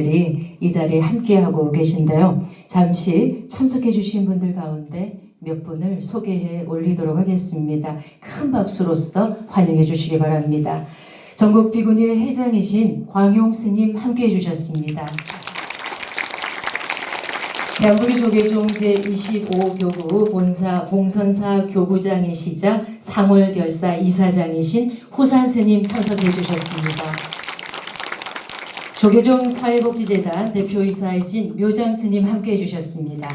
선생님들이 이 자리에 함께하고 계신데요. 잠시 참석해 주신 분들 가운데 몇 분을 소개해 올리도록 하겠습니다. 큰 박수로서 환영해 주시기 바랍니다. 전국 비구니회 회장이신 광용 스님 함께해 주셨습니다. 대한부리 조계종 제25교구 본사 봉선사 교구장이시자 상월결사 이사장이신 호산 스님 참석해 주셨습니다. 조계종 사회복지재단 대표이사이신 묘장 스님 함께 해 주셨습니다.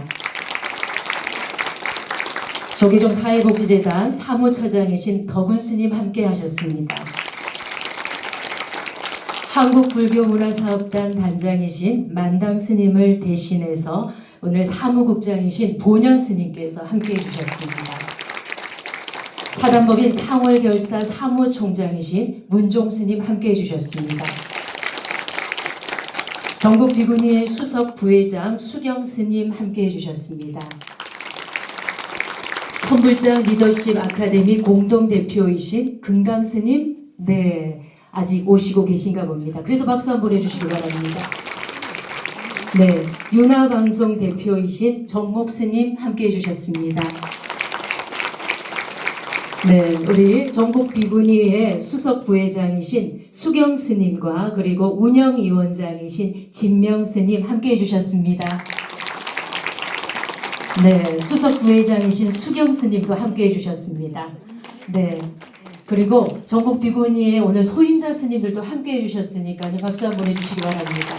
조계종 사회복지재단 사무처장이신 덕운 스님 함께 하셨습니다. 한국불교문화사업단 단장이신 만당 스님을 대신해서 오늘 사무국장이신 본연 스님께서 함께 해주셨습니다. 사단법인 상월결사 사무총장이신 문종 스님 함께 해주셨습니다. 전국 비구니의 수석 부회장 수경 스님 함께 해주셨습니다. 선불장 리더십 아카데미 공동대표이신 금강 스님, 네, 아직 오시고 계신가 봅니다. 그래도 박수 한번 해주시기 바랍니다. 네, 윤화방송 대표이신 정목 스님 함께 해주셨습니다. 네, 우리 전국 비구니의 수석 부회장이신 수경 스님과 그리고 운영 위원장이신 진명 스님 함께 해주셨습니다. 네, 수석 부회장이신 수경 스님도 함께 해주셨습니다. 네. 그리고 전국 비구니의 오늘 소임자 스님들도 함께 해주셨으니까요. 박수 한번 해주시기 바랍니다.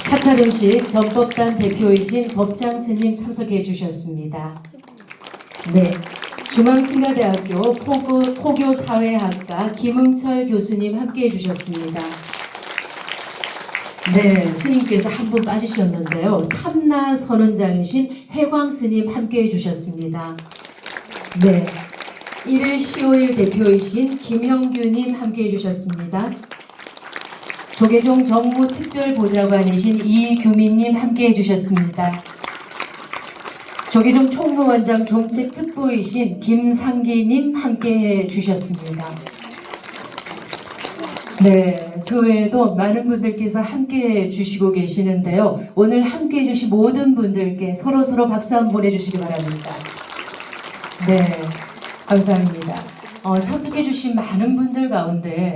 사찰음식 전법단 대표이신 법장 스님 참석해 주셨습니다. 네. 중앙승가대학교 포교, 포교사회학과 김응철 교수님 함께 해 주셨습니다. 네, 스님께서 한 분 빠지셨는데요. 참나 선원장이신 회광 스님 함께 해 주셨습니다. 네. 1일 15일 대표이신 김형규님 함께 해 주셨습니다. 조계종 정무특별보좌관이신 이규민님 함께 해 주셨습니다. 조계종 총무원장 정책 특보이신 김상기님 함께 해 주셨습니다. 네, 그 외에도 많은 분들께서 함께 해 주시고 계시는데요. 오늘 함께 해 주신 모든 분들께 서로서로 박수 한번 보내주시기 바랍니다. 네, 감사합니다. 어, 참석해 주신 많은 분들 가운데